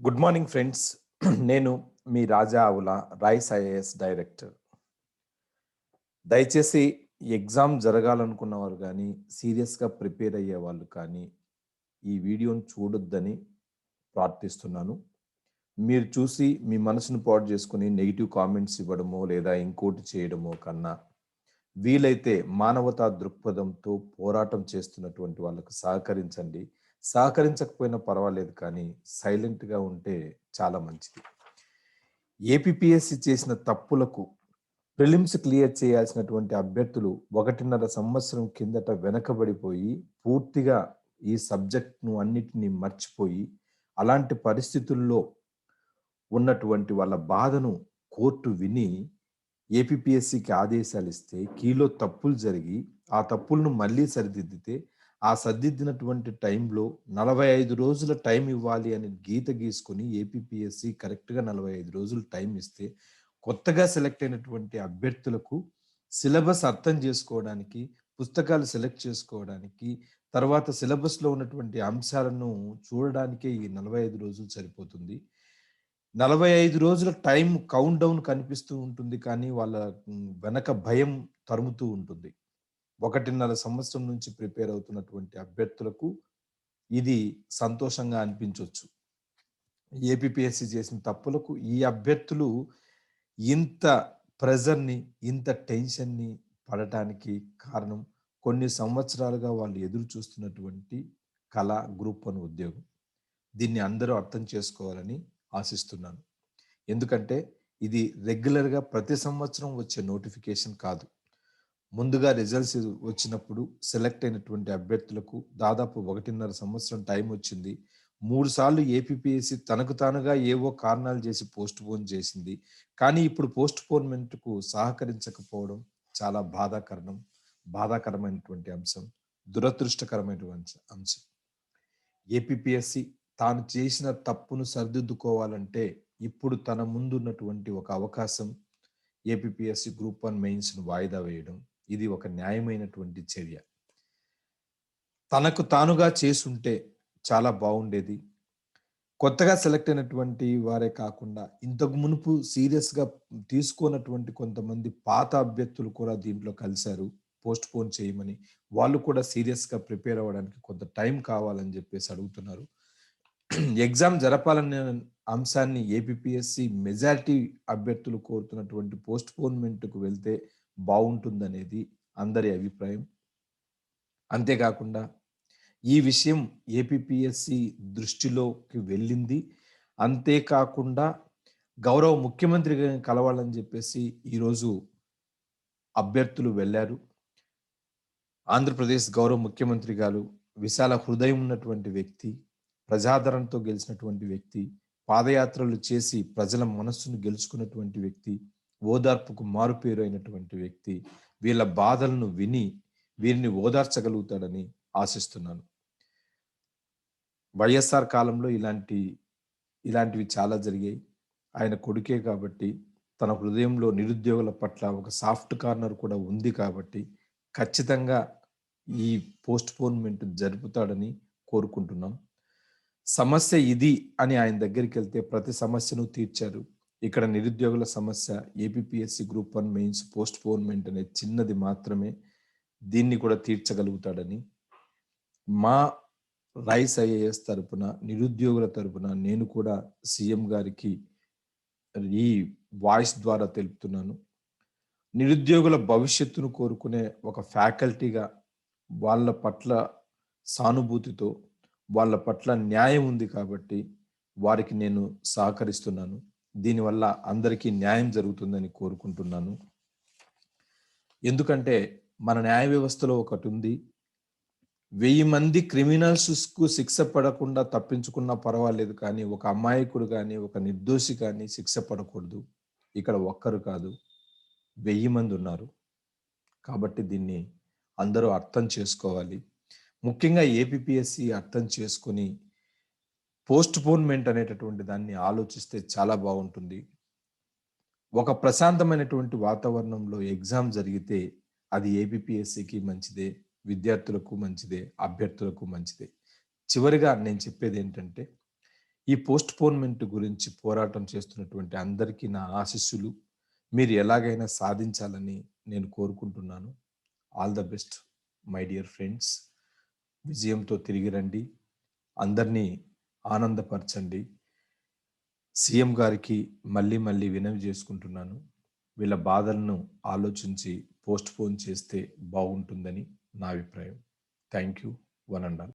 Good morning friends నేను మీ Raja Avula Rise IAS director. దయచేసి exam జరగాలనుకున్న వారు కానీ సీరియస్గా ప్రిపేర్ అయ్యే వాళ్ళు కానీ ఈ వీడియోని చూడొద్దని ప్రార్థిస్తున్నాను. మీరు చూసి మీ మనసును పాడు చేసుకుని నెగిటివ్ కామెంట్స్ ఇవ్వడమో లేదా ఇంకోటి చేయడమో కన్నా వీలైతే మానవతా దృక్పథంతో పోరాటం చేస్తున్నటువంటి వాళ్ళకు సహకరించండి. సహకరించకపోయినా పర్వాలేదు కానీ సైలెంట్గా ఉంటే చాలా మంచిది. ఏపీఎస్సి చేసిన తప్పులకు ప్రిలిమ్స్ క్లియర్ చేయాల్సినటువంటి అభ్యర్థులు ఒకటిన్నర సంవత్సరం కిందట వెనకబడిపోయి పూర్తిగా ఈ సబ్జెక్ట్ను అన్నిటినీ మర్చిపోయి అలాంటి పరిస్థితుల్లో ఉన్నటువంటి వాళ్ళ బాధను కోర్టు విని ఏపీఎస్సికి ఆదేశాలు ఇస్తే కీలో తప్పులు జరిగి ఆ తప్పులను మళ్ళీ సరిదిద్దితే ఆ సర్దిద్దినటువంటి టైంలో నలభై ఐదు రోజుల టైం ఇవ్వాలి అని గీత గీసుకొని ఏపీఎస్సి కరెక్ట్గా నలభై ఐదు రోజులు టైం ఇస్తే కొత్తగా సెలెక్ట్ అయినటువంటి అభ్యర్థులకు సిలబస్ అర్థం చేసుకోవడానికి పుస్తకాలు సెలెక్ట్ చేసుకోవడానికి తర్వాత సిలబస్లో ఉన్నటువంటి అంశాలను చూడడానికే ఈ నలభై ఐదు రోజులు సరిపోతుంది. నలభై ఐదు రోజుల టైం కౌంట్ డౌన్ కనిపిస్తూ ఉంటుంది కానీ వాళ్ళ వెనక భయం తరుముతూ ఉంటుంది. ఒకటిన్నర సంవత్సరం నుంచి ప్రిపేర్ అవుతున్నటువంటి అభ్యర్థులకు ఇది సంతోషంగా అనిపించవచ్చు ఏపీఎస్సి చేసిన తప్పులకు ఈ అభ్యర్థులు ఇంత ప్రెజర్ని ఇంత టెన్షన్ని పడటానికి కారణం కొన్ని సంవత్సరాలుగా వాళ్ళు ఎదురు చూస్తున్నటువంటి కళ గ్రూప్ అని ఉద్యోగం. దీన్ని అందరూ అర్థం చేసుకోవాలని ఆశిస్తున్నాను. ఎందుకంటే ఇది రెగ్యులర్గా ప్రతి సంవత్సరం వచ్చే నోటిఫికేషన్ కాదు. ముందుగా రిజల్ట్స్ వచ్చినప్పుడు సెలెక్ట్ అయినటువంటి అభ్యర్థులకు దాదాపు ఒకటిన్నర సంవత్సరం టైం వచ్చింది. మూడు సార్లు ఏపీఎస్సి తనకు తానుగా ఏవో కారణాలు చేసి పోస్ట్ పోన్ చేసింది. కానీ ఇప్పుడు పోస్ట్ పోన్మెంట్కు సహకరించకపోవడం చాలా బాధాకరణం బాధాకరమైనటువంటి అంశం దురదృష్టకరమైనటువంటి అంశం ఏపీపీఎస్సి తాను చేసిన తప్పును సరిదిద్దుకోవాలంటే ఇప్పుడు తన ముందున్నటువంటి ఒక అవకాశం ఏపీపీఎస్సి గ్రూప్ వన్ మెయిన్స్ను వాయిదా వేయడం ఇది ఒక న్యాయమైనటువంటి చర్య. తనకు తానుగా చేసుంటే చాలా బాగుండేది కొత్తగా సెలెక్ట్ అయినటువంటి వారే కాకుండా ఇంతకు మునుపు సీరియస్గా తీసుకున్నటువంటి కొంతమంది పాత అభ్యర్థులు కూడా దీంట్లో కలిశారు. పోస్ట్ పోన్ చేయమని. వాళ్ళు కూడా సీరియస్గా ప్రిపేర్ అవ్వడానికి కొంత టైం కావాలని చెప్పేసి అడుగుతున్నారు. ఎగ్జామ్ జరపాలనే అంశాన్ని ఏపీఎస్సి మెజారిటీ అభ్యర్థులు కోరుతున్నటువంటి పోస్ట్ పోన్మెంట్కు వెళ్తే బాగుంటుందనేది అందరి అభిప్రాయం. అంతేకాకుండా ఈ విషయం ఏపీఎస్సి దృష్టిలోకి వెళ్ళింది. అంతేకాకుండా గౌరవ ముఖ్యమంత్రి కలవాలని చెప్పేసి ఈరోజు అభ్యర్థులు వెళ్ళారు. ఆంధ్రప్రదేశ్ గౌరవ ముఖ్యమంత్రి గారు విశాల హృదయం ఉన్నటువంటి వ్యక్తి ప్రజాదరణతో గెలిచినటువంటి వ్యక్తి పాదయాత్రలు చేసి ప్రజల మనస్సును గెలుచుకున్నటువంటి వ్యక్తి ఓదార్పుకు మారుపేరు అయినటువంటి వ్యక్తి వీళ్ళ బాధలను విని వీరిని ఓదార్చగలుగుతాడని ఆశిస్తున్నాను. వైఎస్ఆర్ కాలంలో ఇలాంటి ఇలాంటివి చాలా జరిగాయి. ఆయన కొడుకే కాబట్టి తన హృదయంలో నిరుద్యోగుల పట్ల ఒక సాఫ్ట్ కార్నర్ కూడా ఉంది కాబట్టి ఖచ్చితంగా ఈ పోస్ట్ పోన్మెంట్ జరుపుతాడని కోరుకుంటున్నాం. సమస్య ఇది అని ఆయన దగ్గరికి వెళ్తే ప్రతి సమస్యను తీర్చారు. ఇక్కడ నిరుద్యోగుల సమస్య APSC group one mains postponement అనే చిన్నది మాత్రమే దీన్ని కూడా తీర్చగలుగుతాడని. మా రైస్ ఐఏఎస్ తరపున నిరుద్యోగుల తరపున నేను కూడా సీఎం గారికి ఈ వాయిస్ ద్వారా తెలుపుతున్నాను. నిరుద్యోగుల భవిష్యత్తును కోరుకునే ఒక ఫ్యాకల్టీగా వాళ్ళ పట్ల సానుభూతితో వాళ్ళ పట్ల న్యాయం ఉంది కాబట్టి వారికి నేను సహకరిస్తున్నాను. దీనివల్ల అందరికీ న్యాయం జరుగుతుందని కోరుకుంటున్నాను. ఎందుకంటే మన న్యాయ వ్యవస్థలో ఒకటి ఉంది వెయ్యి మంది క్రిమినల్స్కు శిక్ష పడకుండా తప్పించుకున్నా పర్వాలేదు కానీ ఒక అమాయకుడు కానీ ఒక నిర్దోషి కానీ శిక్ష పడకూడదు. ఇక్కడ ఒక్కరు కాదు వెయ్యి మంది ఉన్నారు. కాబట్టి దీన్ని అందరూ అర్థం చేసుకోవాలి. ముఖ్యంగా ఏపీఎస్సి అర్థం చేసుకొని పోస్ట్పోన్మెంట్ అనేటటువంటి దాన్ని ఆలోచిస్తే చాలా బాగుంటుంది. ఒక ప్రశాంతమైనటువంటి వాతావరణంలో ఎగ్జామ్ జరిగితే అది ఏబిపిఎస్సికి మంచిదే విద్యార్థులకు మంచిదే అభ్యర్థులకు మంచిదే. చివరిగా నేను చెప్పేది ఏంటంటే ఈ పోస్ట్పోన్మెంట్ గురించి పోరాటం చేస్తున్నటువంటి అందరికీ నా ఆశీస్సులు. మీరు ఎలాగైనా సాధించాలని నేను కోరుకుంటున్నాను. All the best my dear friends. విజయంతో తిరిగి రండి. అందరినీ ఆనందపరచండి. సీఎం గారికి మళ్ళీ మళ్ళీ వినవి చేసుకుంటున్నాను. వీళ్ళ బాధలను ఆలోచించి పోస్ట్ పోన్ చేస్తే బాగుంటుందని నా అభిప్రాయం. Thank you one and all.